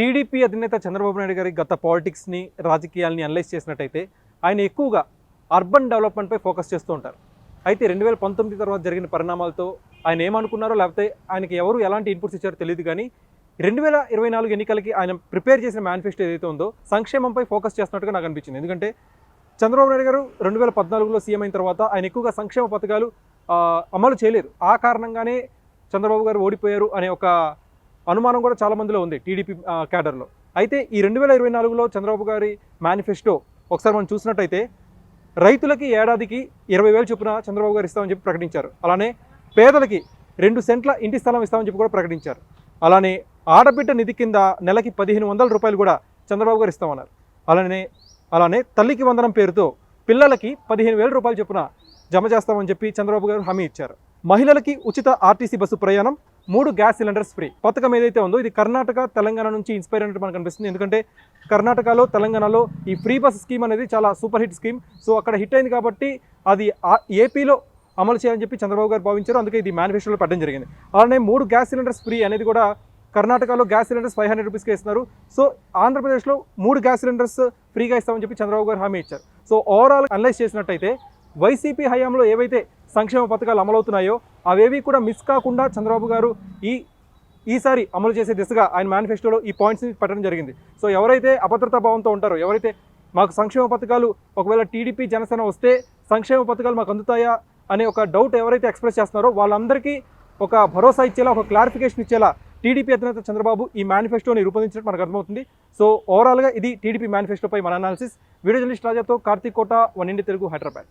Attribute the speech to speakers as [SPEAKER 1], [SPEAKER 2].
[SPEAKER 1] TDP అధినేత చంద్రబాబు నాయుడు గారి గత పాలిటిక్స్ని రాజకీయాల్ని అనలైజ్ చేసినట్టయితే ఆయన ఎక్కువగా అర్బన్ డెవలప్మెంట్పై ఫోకస్ చేస్తూ ఉంటారు. అయితే రెండు వేల పంతొమ్మిది తర్వాత జరిగిన పరిణామాలతో ఆయన ఏమనుకున్నారో లేకపోతే ఆయనకి ఎవరు ఎలాంటి ఇన్పుట్స్ ఇచ్చారో తెలియదు కానీ రెండు వేల ఇరవై నాలుగు ఎన్నికలకి ఆయన ప్రిపేర్ చేసిన మేనిఫెస్టో ఏదైతే ఉందో సంక్షేమంపై ఫోకస్ చేస్తున్నట్టుగా నాకు అనిపించింది. ఎందుకంటే చంద్రబాబు నాయుడు గారు రెండు వేల పద్నాలుగులో సీఎం అయిన తర్వాత ఆయన ఎక్కువగా సంక్షేమ పథకాలు అమలు చేయలేదు. ఆ కారణంగానే చంద్రబాబు గారు ఓడిపోయారు అనే ఒక అనుమానం కూడా చాలా మందిలో ఉంది టీడీపీ క్యాడర్లో. అయితే ఈ రెండు వేల ఇరవై నాలుగులో చంద్రబాబు గారి మేనిఫెస్టో ఒకసారి మనం చూసినట్టయితే రైతులకి ఏడాదికి ఇరవై వేలు చొప్పున చంద్రబాబు గారు ఇస్తామని చెప్పి ప్రకటించారు. అలానే పేదలకి రెండు సెంట్ల ఇంటి స్థలం ఇస్తామని చెప్పి కూడా ప్రకటించారు. అలానే ఆడబిడ్డ నిధి కింద నెలకి పదిహేను వందల రూపాయలు కూడా చంద్రబాబు గారు ఇస్తామన్నారు. అలానే అలానే తల్లికి వందనం పేరుతో పిల్లలకి పదిహేను వేల రూపాయలు చొప్పున జమ చేస్తామని చెప్పి చంద్రబాబు గారు హామీ ఇచ్చారు. మహిళలకి ఉచిత ఆర్టీసీ బస్సు ప్రయాణం మూడు గ్యాస్ సిలిండర్స్ ఫ్రీ. పథకం ఏదైతే ఉందో ఇది కర్ణాటక తెలంగాణ నుంచి ఇన్స్పైర్ అయినట్టు మనకు అనిపిస్తుంది. ఎందుకంటే కర్ణాటకలో తెలంగాణలో ఈ ఫ్రీ బస్ స్కీమ్ అనేది చాలా సూపర్ హిట్ స్కీమ్. సో అక్కడ హిట్ అయింది కాబట్టి అది ఆ- ఏపీలో అమలు చేయాలని చెప్పి చంద్రబాబు గారు భావించారు. అందుకే ఇది మేనిఫెస్టోలో పెట్టడం జరిగింది. అలానే మూడు గ్యాస్ సిలిండర్స్ ఫ్రీ అనేది కూడా కర్ణాటకలో గ్యాస్ సిలిండర్స్ ఫైవ్ హండ్రెడ్ రూపీస్కి ఇస్తున్నారు. సో ఆంధ్రప్రదేశ్లో మూడు గ్యాస్ సిలిండర్స్ ఫ్రీగా ఇస్తామని చెప్పి చంద్రబాబు గారు హామీ ఇచ్చారు. సో ఓవరాల్ అనలైజ్ చేసినట్టయితే వైసీపీ హయాంలో ఏవైతే సంక్షేమ పథకాలు అమలవుతున్నాయో అవేవి కూడా మిస్ కాకుండా చంద్రబాబు గారు ఈ ఈసారి అమలు చేసే దిశగా ఆయన మేనిఫెస్టోలో ఈ పాయింట్స్ని పెట్టడం జరిగింది. సో ఎవరైతే అభద్రతా భావంతో ఉంటారో ఎవరైతే మాకు సంక్షేమ పథకాలు ఒకవేళ టీడీపీ జనసేన వస్తే సంక్షేమ పథకాలు మాకు అందుతాయా అనే ఒక డౌట్ ఎవరైతే ఎక్స్ప్రెస్ చేస్తున్నారో వాళ్ళందరికీ ఒక భరోసా ఇచ్చేలా ఒక క్లారిఫికేషన్ ఇచ్చేలా టీడీపీ అధినేత చంద్రబాబు ఈ మేనిఫెస్టోని రూపొందించినట్టు మనకు అర్థమవుతుంది. సో ఓవరాల్గా ఇది టీడీపీ మేనిఫెస్టోపై మన అనాలిసిస్ వీడియో జర్నలిస్ట్ రాజాతో కార్తీక్ కోట వన్ ఇండి తెలుగు హైదరాబాద్.